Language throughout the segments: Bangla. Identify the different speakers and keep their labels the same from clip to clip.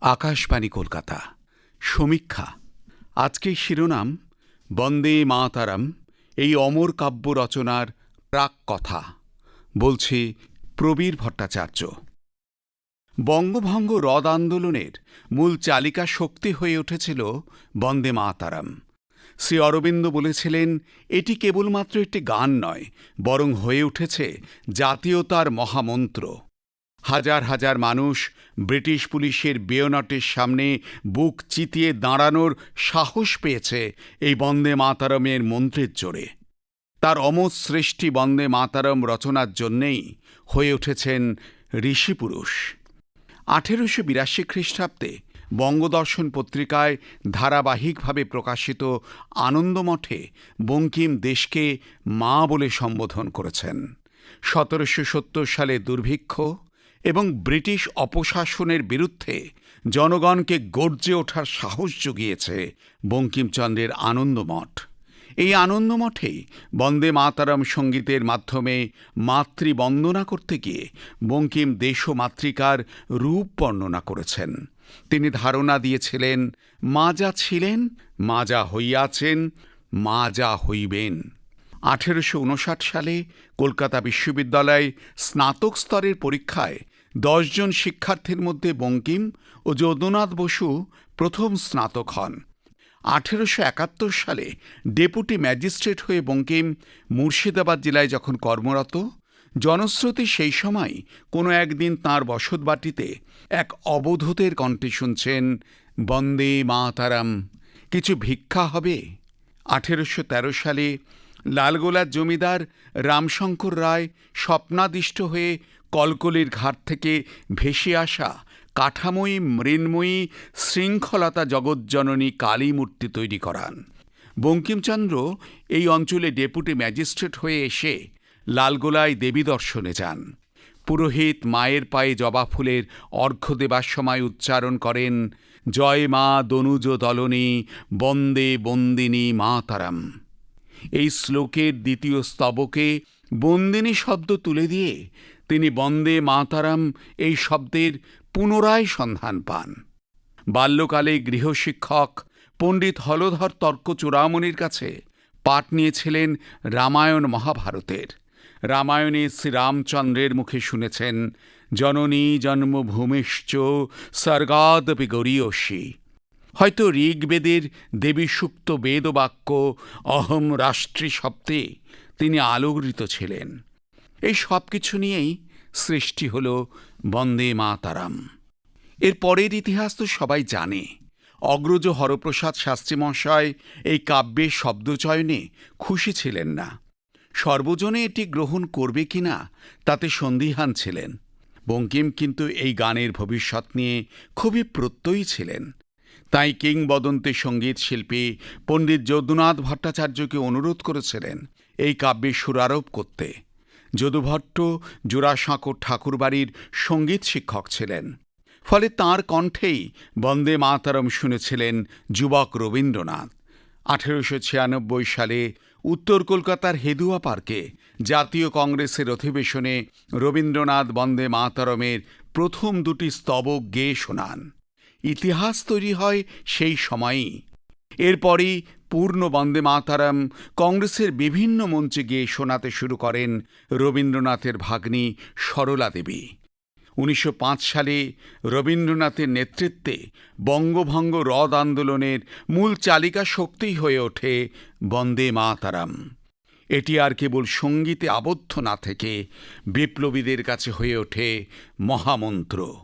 Speaker 1: আকাশবাণী কলকাতা। সমীক্ষা। আজকের শিরোনাম, বন্দে মাতারাম, এই অমর কাব্য রচনার প্রাক কথা বলছে প্রবীর ভট্টাচার্য। বঙ্গভঙ্গ হ্রদ আন্দোলনের মূল চালিকা শক্তি হয়ে উঠেছিল বন্দে মাতারাম। শ্রী অরবিন্দ বলেছিলেন, এটি কেবলমাত্র একটি গান নয়, বরং হয়ে উঠেছে জাতীয়তার মহামন্ত্র। হাজার হাজার মানুষ ব্রিটিশ পুলিশের বেয়নটের সামনে বুক চিতিয়ে দাঁড়ানোর সাহস পেয়েছে এই বন্দে মাতারমের মন্ত্রের জোরে। তার অমর সৃষ্টি বন্দে মাতারম রচনার জন্যেই হয়ে উঠেছেন ঋষিপুরুষ আঠেরোশো বিরাশি খ্রিস্টাব্দে বঙ্গদর্শন পত্রিকায় ধারাবাহিকভাবে প্রকাশিত আনন্দমঠে বঙ্কিম দেশকে মা বলে সম্বোধন করেছেন। সতেরোশো সত্তর সালে দুর্ভিক্ষ এবং ব্রিটিশ অপশাসনের বিরুদ্ধে জনগণকে গর্জে ওঠার সাহস জুগিয়েছে বঙ্কিমচন্দ্রের আনন্দমঠ। এই আনন্দমঠেই বন্দে মাতারাম সঙ্গীতের মাধ্যমে মাতৃবন্দনা করতে গিয়ে বঙ্কিম দেশ মাতৃকার রূপ বর্ণনা করেছেন। তিনি ধারণা দিয়েছিলেন মা যা ছিলেন মা যা হইয়াছেন মা যা হইবেন। আঠেরোশো উনষাট সালে কলকাতা বিশ্ববিদ্যালয় স্নাতক স্তরের পরীক্ষায় দশজন শিক্ষার্থীর মধ্যে বঙ্কিম ও যদুনাথ বসু প্রথম স্নাতক হন। আঠেরোশো একাত্তর সালে ডেপুটি ম্যাজিস্ট্রেট হয়ে বঙ্কিম মুর্শিদাবাদ জেলায় যখন কর্মরত, জনশ্রুতি সেই সময় কোনো একদিন তাঁর বসতবাটিতে এক অবধূতের কণ্ঠে শুনছেন, বন্দে মাতারাম, কিছু ভিক্ষা হবে? আঠেরোশো তেরো সালে লালগোলার জমিদার রামশঙ্কর রায় স্বপ্নাদিষ্ট হয়ে কলকলির ঘাট থেকে ভেসে আসা কাঠাময়ী, মৃন্ময়ী, শৃঙ্খলতা জগজ্জননী কালী মূর্তি তৈরি করান। বঙ্কিমচন্দ্র এই অঞ্চলে ডেপুটি ম্যাজিস্ট্রেট হয়ে এসে লালগোলায় দেবী দর্শনে যান। পুরোহিত মায়ের পায়ে জবা ফুলের অর্ঘ্য দেবার সময় উচ্চারণ করেন, জয় মা দনুজ দলনী, বন্দে বন্দিনী মাতারাম। এই শ্লোকের দ্বিতীয় স্তবকে বন্দিনী শব্দ তুলে দিয়ে তিনি বন্দে মাতারাম এই শব্দের পুনরায় সন্ধান পান। বাল্যকালে গৃহশিক্ষক পণ্ডিত হলধর তর্ক চূড়ামণির কাছে পাঠ নিয়েছিলেন রামায়ণ মহাভারতের। রামায়ণে শ্রীরামচন্দ্রের মুখে শুনেছেন, জননী জন্মভূমিশ্চ স্বর্গাদপি গরীয়সী। হয়তো ঋগ্বেদের দেবীসুক্ত বেদবাক্য অহম রাষ্ট্রী শব্দে তিনি আলোকিত ছিলেন। এই সব কিছু নিয়েই সৃষ্টি হল বন্দে মাতারাম। এর পরের ইতিহাস তো সবাই জানে। অগ্রজ হরপ্রসাদ শাস্ত্রী মহাশয় এই কাব্যের শব্দচয়নে খুশি ছিলেন না। সর্বজনে এটি গ্রহণ করবে কিনা তাতে সন্দিহান ছিলেন। বঙ্কিম কিন্তু এই গানের ভবিষ্যৎ নিয়ে খুবই প্রত্যয়ী ছিলেন। তাই কিংবদন্তি সংগীত শিল্পী পণ্ডিত যদুনাথ ভট্টাচার্যকে অনুরোধ করেছিলেন এই কাব্যের সুরারোপ করতে। যদুভট্ট জোড়াসাঁকোর ঠাকুরবাড়ির সংগীত শিক্ষক ছিলেন। ফলে তাঁর কণ্ঠেই বন্দে মাতারম শুনেছিলেন যুবক রবীন্দ্রনাথ। আঠেরোশো ছিয়ানব্বই সালে উত্তর কলকাতার হেদুয়া পার্কে জাতীয় কংগ্রেসের অধিবেশনে রবীন্দ্রনাথ বন্দে মাতারমের প্রথম দুটি স্তবক গেয়ে শোনান। ইতিহাস তৈরি হয় সেই সময়ই। এরপরই পূর্ণ বন্দে মাতারাম কংগ্রেসের বিভিন্ন মঞ্চে গিয়ে শোনাতে শুরু করেন রবীন্দ্রনাথের ভাগ্নী সরলা দেবী। উনিশশো পাঁচ সালে রবীন্দ্রনাথের নেতৃত্বে বঙ্গভঙ্গ হ্রদ আন্দোলনের মূল চালিকা শক্তিই হয়ে ওঠে বন্দে মাতারাম। এটি আর কেবল সঙ্গীতে আবদ্ধ না থেকে বিপ্লবীদের কাছে হয়ে ওঠে মহামন্ত্র।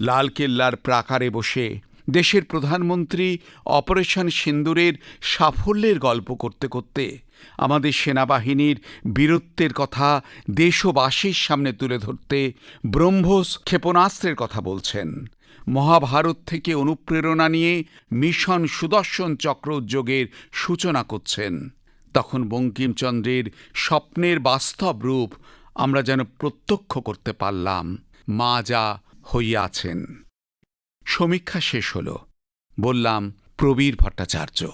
Speaker 1: লালকেল্লার প্রাকারে বসে দেশের প্রধানমন্ত্রী অপারেশন সিন্দুরের সাফল্যের গল্প করতে করতে আমাদের সেনাবাহিনীর বীরত্বের কথা দেশবাসীর সামনে তুলে ধরতে ব্রহ্মোস ক্ষেপণাস্ত্রের কথা বলছেন। মহাভারত থেকে অনুপ্রেরণা নিয়ে মিশন সুদর্শন চক্র উদ্যোগের সূচনা করছেন। তখন বঙ্কিমচন্দ্রের স্বপ্নের বাস্তব রূপ আমরা যেন প্রত্যক্ষ করতে পারলাম। মা যা হইয়াছেন। সমীক্ষা শেষ হল। বললাম প্রবীর ভট্টাচার্য।